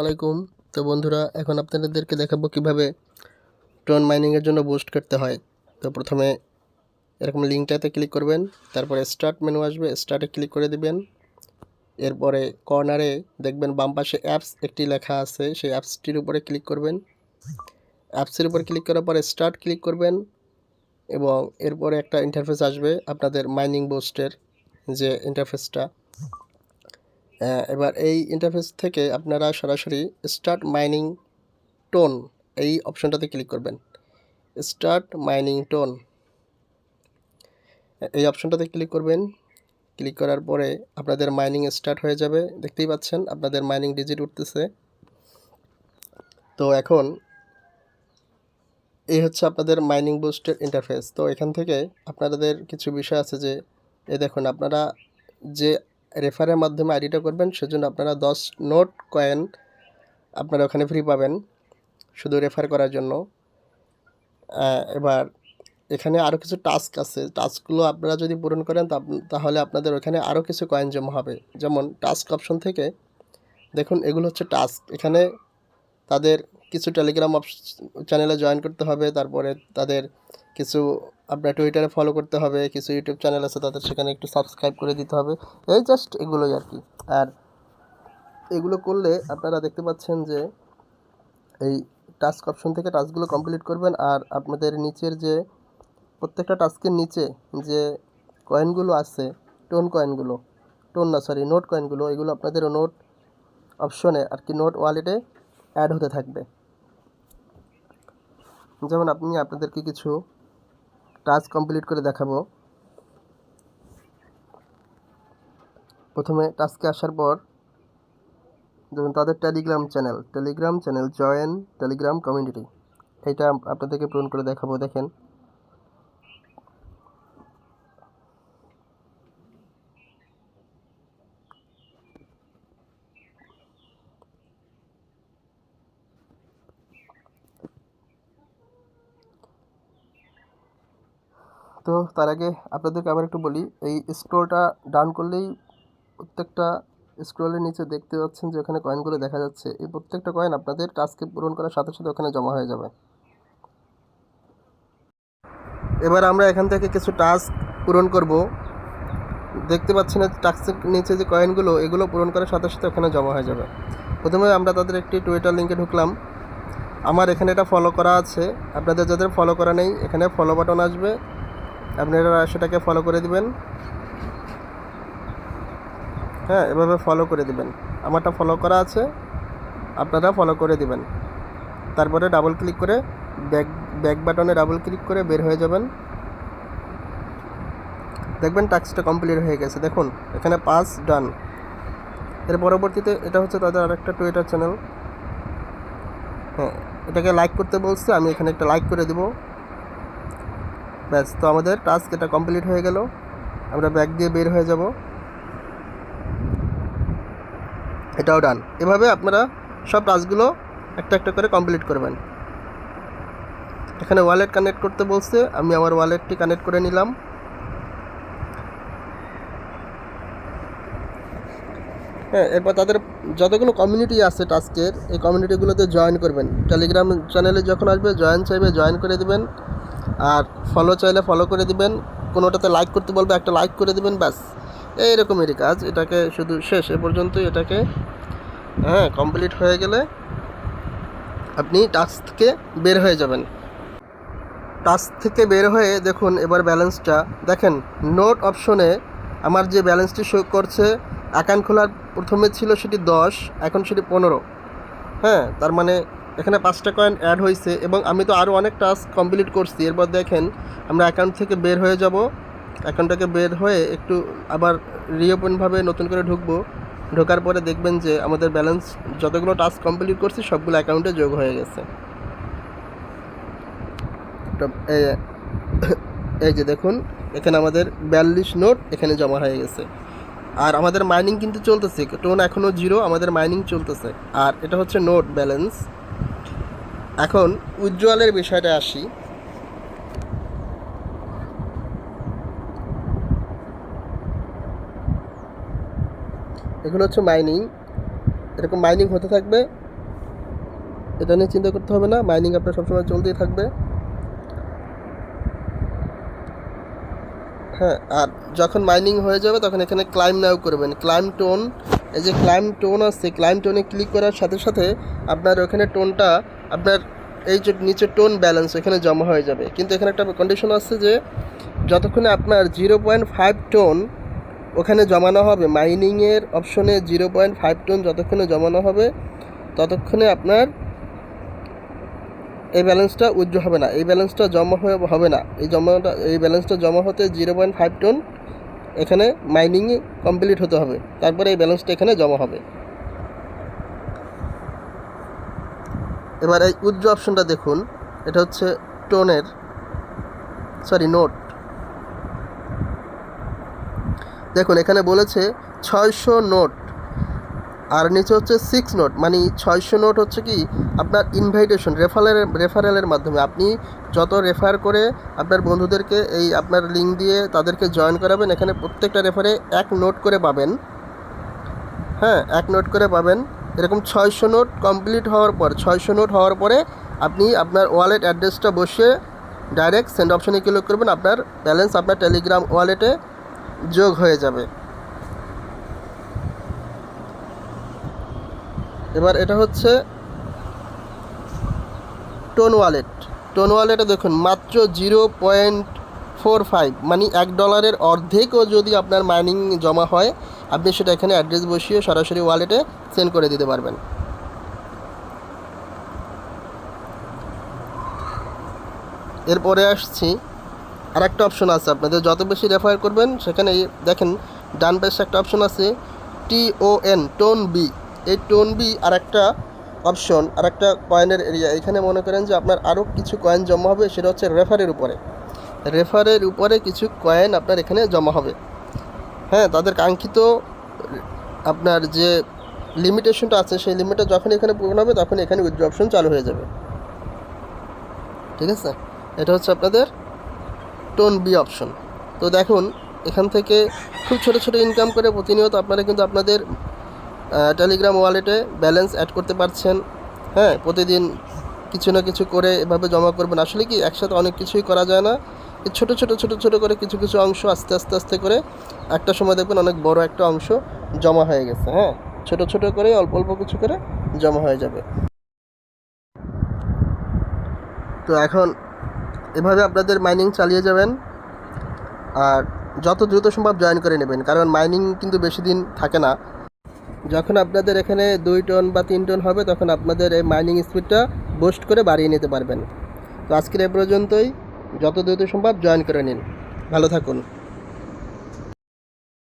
আলাইকুম। তো বন্ধুরা, এখন আপনাদেরকে দেখাবো কীভাবে টোন মাইনিংয়ের জন্য বুস্ট করতে হয়। তো প্রথমে এরকম লিঙ্কটাতে ক্লিক করবেন, তারপরে স্টার্ট মেনু আসবে, স্টার্টে ক্লিক করে দিবেন। এরপরে কর্নারে দেখবেন বাম পাশে অ্যাপস একটি লেখা আছে, সেই অ্যাপসটির উপরে ক্লিক করবেন। অ্যাপসের উপর ক্লিক করার পরে স্টার্ট ক্লিক করবেন এবং এরপরে একটা ইন্টারফেস আসবে আপনাদের মাইনিং বুস্টের যে ইন্টারফেসটা এবার এই ইন্টারফেস থেকে আপনারা সরাসরি স্টার্ট মাইনিং টোন এই অপশনটাতে ক্লিক করবেন। স্টার্ট মাইনিং টোন এই অপশনটাতে ক্লিক করবেন। ক্লিক করার পরে আপনাদের মাইনিং স্টার্ট হয়ে যাবে। দেখতেই পাচ্ছেন, আপনাদের মাইনিং ডিজিট উঠতেছে। তো এখন এই হচ্ছে আপনাদের মাইনিং বুস্টের ইন্টারফেস তো এখান থেকে আপনাদের কিছু বিষয় আছে যে, এ দেখুন, আপনারা যে রেফারের মাধ্যমে আইডিটা করবেন। সেজন্য আপনারা দশ নোট কয়েন আপনারা ওখানে ফ্রি পাবেন শুধু রেফার করার জন্য। এবার এখানে আরও কিছু টাস্ক আছে। টাস্কগুলো আপনারা যদি পূরণ করেন তাহলে আপনাদের ওখানে আরও কিছু কয়েন জমা হবে। যেমন টাস্ক অপশন থেকে দেখুন, এগুলো হচ্ছে টাস্ক এখানে তাদের কিছু টেলিগ্রাম চ্যানেলে জয়েন করতে হবে। তারপরে তাদের কিছু আপনার টুইটারে ফলো করতে হবে, কিছু ইউটিউব চ্যানেল আছে তাদের সেখানে একটু সাবস্ক্রাইব করে দিতে হবে। এই জাস্ট এগুলোই আর কি। আর এগুলো করলে আপনারা দেখতে পাচ্ছেন যে এই টাস্ক অপশন থেকে টাস্কগুলো কমপ্লিট করবেন আর আপনাদের নিচের যে প্রত্যেকটা টাস্কের নিচে যে কয়েনগুলো আছে টোন কয়েনগুলো টোন না সরি নোট কয়েনগুলো এগুলো আপনাদের নোট অপশনে আর কি নোট ওয়ালেটে অ্যাড হতে থাকবে। যেমন আপনি, আপনাদেরকে কিছু টাস্ক কমপ্লিট করে দেখাবো। প্রথমে টাস্কে আসার পর যেমন তাদের Telegram channel Telegram channel join Telegram community এটা আপনাদেরকে পূরণ করে দেখাবো, দেখেন। তো তার আগে আপনাদেরকে আবার একটু বলি, এই স্ক্রলটা ডাউন করলেই প্রত্যেকটা স্ক্রলের নিচে দেখতে পাচ্ছেন যে ওখানে কয়েনগুলো দেখা যাচ্ছে। এই প্রত্যেকটা কয়েন আপনাদের টাস্কে পূরণ করার সাথে সাথে ওখানে জমা হয়ে যাবে। এবার আমরা এখান থেকে কিছু টাস্ক পূরণ করব। দেখতে পাচ্ছেন টাস্কের নিচে যে কয়েনগুলো এগুলো পূরণ করার সাথে সাথে ওখানে জমা হয়ে যাবে। প্রথমে আমরা তাদের একটি টুইটার লিঙ্কে ঢুকলাম। আমার এখানে এটা ফলো করা আছে। আপনাদের যাদের ফলো করা নেই, এখানে ফলো বাটন আসবে। আপনারা সেটাকে ফলো করে দিবেন। হ্যাঁ এভাবে ফলো করে দিবেন। আমারটা ফলো করা আছে, আপনারা ফলো করে দিবেন। তারপরে ডাবল ক্লিক করে ব্যাক ব্যাক বাটনে ডাবল ক্লিক করে বের হয়ে যাবেন। দেখবেন টাস্কটা কমপ্লিট হয়ে গেছে। দেখুন, এখানে পাস ডান এর পরবর্তীতে এটা হচ্ছে তাদের আরেকটা টুইটার চ্যানেল হ্যাঁ এটাকে লাইক করতে বলছে, আমি এখানে একটা লাইক করে দিব। ব্যাস, তো আমাদের টাস্ক এটা কমপ্লিট হয়ে গেল। আমরা ব্যাগ দিয়ে বের হয়ে যাব। এটাও ডান এভাবে আপনারা সব টাস্কগুলো একটা একটা করে কমপ্লিট করবেন। এখানে ওয়ালেট কানেক্ট করতে বলছে, আমি আমার ওয়ালেটটি কানেক্ট করে নিলাম। হ্যাঁ এরপর তাদের যতগুলো কমিউনিটি আছে টাস্কের এই কমিউনিটিগুলোতে জয়েন করবেন। টেলিগ্রাম চ্যানেলে যখন আসবে জয়েন চাইবে জয়েন করে দিবেন। আর ফলো চাইলে ফলো করে দিবেন। কোনোটাতে লাইক করতে বলবে, একটা লাইক করে দিবেন, ব্যাস। এইরকমেরই কাজ। এটাকে শুধু শেষ, এ পর্যন্তই এটাকে হ্যাঁ কমপ্লিট হয়ে গেলে আপনি টাস্ক থেকে বের হয়ে যাবেন। টাস্ক থেকে বের হয়ে দেখুন এবার ব্যালেন্সটা দেখেন নোট অপশনে আমার যে ব্যালেন্সটি শো করছে অ্যাকাউন্ট খোলার প্রথমে ছিল সেটি দশ, এখন সেটি পনেরো। হ্যাঁ তার মানে এখানে পাঁচটা কয়েন অ্যাড হয়েছে এবং আমি তো আরও অনেক টাস্ক কমপ্লিট করছি। এরপর দেখেন, আমরা অ্যাকাউন্ট থেকে বের হয়ে যাব। অ্যাকাউন্ট থেকে বের হয়ে একটু আবার রিওপেনভাবে নতুন করে ঢুকবো। ঢোকার পরে দেখবেন যে আমাদের ব্যালেন্স যতগুলো টাস্ক কমপ্লিট করছি, সবগুলো অ্যাকাউন্টে যোগ হয়ে গেছে। এই যে দেখুন, এখানে আমাদের বিয়াল্লিশ নোট এখানে জমা হয়ে গেছে। আর আমাদের মাইনিং কিন্তু চলতেছে টোন এখনও জিরো আমাদের মাইনিং চলতেছে। আর এটা হচ্ছে নোট ব্যালেন্স এখন উজ্জ্বলের বিষয়টা আসি। এগুলো হচ্ছে মাইনিং এরকম মাইনিং হতে থাকবে। এটা নিয়ে চিন্তা করতে হবে না। মাইনিং আপনার সবসময় চলতেই থাকবে। হ্যাঁ আর যখন মাইনিং হয়ে যাবে, তখন এখানে ক্লাইম নাও করবেন। ক্লাইম টোন এই যে ক্লাইম টোন আছে ক্লাইম টোনে ক্লিক করার সাথে সাথে আপনার ওখানে টোনটা আপনার এই যে নিচে টোন ব্যালেন্স এখানে জমা হয়ে যাবে। কিন্তু এখানে একটা কন্ডিশন আছে যে, যতক্ষণে আপনার জিরো পয়েন্ট ফাইভ টোন ওখানে জমানো হবে মাইনিংয়ের অপশনে জিরো পয়েন্ট ফাইভ টোন যতক্ষণে জমানো হবে, ততক্ষণে আপনার এই ব্যালেন্সটা উজ্জ্ব হবে না। এই ব্যালেন্সটা জমা হয়ে হবে না। এই জমাটা এই ব্যালেন্সটা জমা হতে জিরো পয়েন্ট ফাইভ টোন এখানে মাইনিং কমপ্লিট হতে হবে। তারপরে এই ব্যালেন্সটা এখানে জমা হবে। এবার এই উজ্জ্ব অপশনটা দেখুন, এটা হচ্ছে টোনের সরি নোট। দেখুন, এখানে বলেছে ছয়শো নোট, আর নিচে হচ্ছে সিক্স নোট মানে ছয়শো নোট হচ্ছে কি, আপনার ইনভাইটেশন রেফারেলের রেফারেলের মাধ্যমে। আপনি যত রেফার করে আপনার বন্ধুদেরকে এই আপনার লিঙ্ক দিয়ে তাদেরকে জয়েন করাবেন, এখানে প্রত্যেকটা রেফারে এক নোট করে পাবেন। হ্যাঁ এক নোট করে পাবেন। এরকম ছয়শো নোট কমপ্লিট হওয়ার পর, ছয়শো নোট হওয়ার পরে আপনি আপনার ওয়ালেট অ্যাড্রেসটা বসে ডাইরেক্ট সেন্ড অপশনে ক্লিক করবেন, আপনার ব্যালেন্স আপনার টেলিগ্রাম ওয়ালেটে যোগ হয়ে যাবে। এবার এটা হচ্ছে টোন ওয়ালেট। টোন ওয়ালেটে দেখুন, মাত্র জিরো পয়েন্ট ফোর ফাইভ মানে এক ডলারের অর্ধেকও যদি আপনার মাইনিং জমা হয়, আপনি সেটা এখানে অ্যাড্রেস বসিয়ে সরাসরি ওয়ালেটে সেন্ড করে দিতে পারবেন। এরপরে আসছি আর একটা অপশন আছে, আপনাদের যত বেশি রেফার করবেন, সেখানে দেখেন, ডান পাশে একটা অপশন আছে T O N TON B এই টোন বি আর একটা অপশন আর একটা কয়েনের এরিয়া এখানে মনে করেন যে আপনার আরও কিছু কয়েন জমা হবে, সেটা হচ্ছে রেফারের উপরে। রেফারের উপরে কিছু কয়েন আপনার এখানে জমা হবে। হ্যাঁ তাদের কাঙ্ক্ষিত আপনার যে লিমিটেশনটা আছে, সেই লিমিটটা যখন এখানে পূরণ হবে, তখন এখানে উইথড্র অপশন চালু হয়ে যাবে। ঠিক আছে? এটা হচ্ছে আপনাদের টোন বি অপশন তো দেখুন, এখান থেকে খুব ছোট ছোট ইনকাম করে প্রতিনিয়ত আপনারা কিন্তু আপনাদের টেলিগ্রাম ওয়ালেটে ব্যালেন্স অ্যাড করতে পারছেন। হ্যাঁ প্রতিদিন কিছু না কিছু করে এভাবে জমা করবেন। আসলে কি, একসাথে অনেক কিছুই করা যায় না। ছোটো ছোটো ছোটো ছোটো করে কিছু কিছু অংশ আস্তে আস্তে আস্তে করে একটা সময় দেখবেন অনেক বড় একটা অংশ জমা হয়ে গেছে হ্যাঁ? ছোট ছোট করে অল্প অল্প কিছু করে জমা হয়ে যাবে। তো এখন এভাবে আপনাদের মাইনিং চালিয়ে যাবেন আর যত দ্রুত সম্ভব জয়েন করে নেবেন, কারণ মাইনিং কিন্তু বেশি দিন থাকে না। যখন আপনাদের এখানে দুই টন বা তিন টন হবে, তখন আপনাদের এই মাইনিং স্পিডটা বুস্ট করে বাড়িয়ে নিতে পারবেন। তো আজকের এ পর্যন্তই। যত দ্রুত সম্ভব জয়েন করে নিন। ভালো থাকুন।